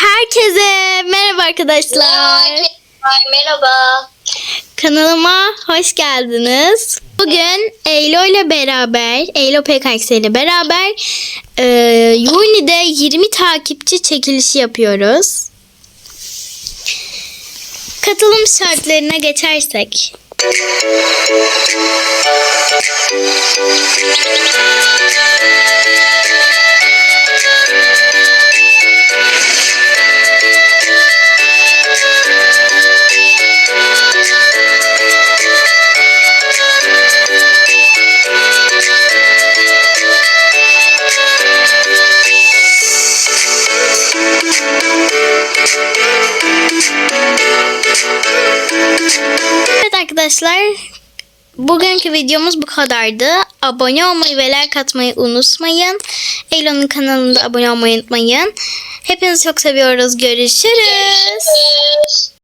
Herkese merhaba arkadaşlar. Merhaba. Kanalıma hoş geldiniz. Bugün Eylo ile beraber, Eylo PKX ile beraber e, Uni'de 20 takipçi çekilişi yapıyoruz. Katılım şartlarına geçersek. Arkadaşlar bugünkü videomuz bu kadardı. Abone olmayı ve like atmayı unutmayın. Eylo'nun kanalında abone olmayı unutmayın. Hepinizi çok seviyoruz. Görüşürüz. Görüşürüz.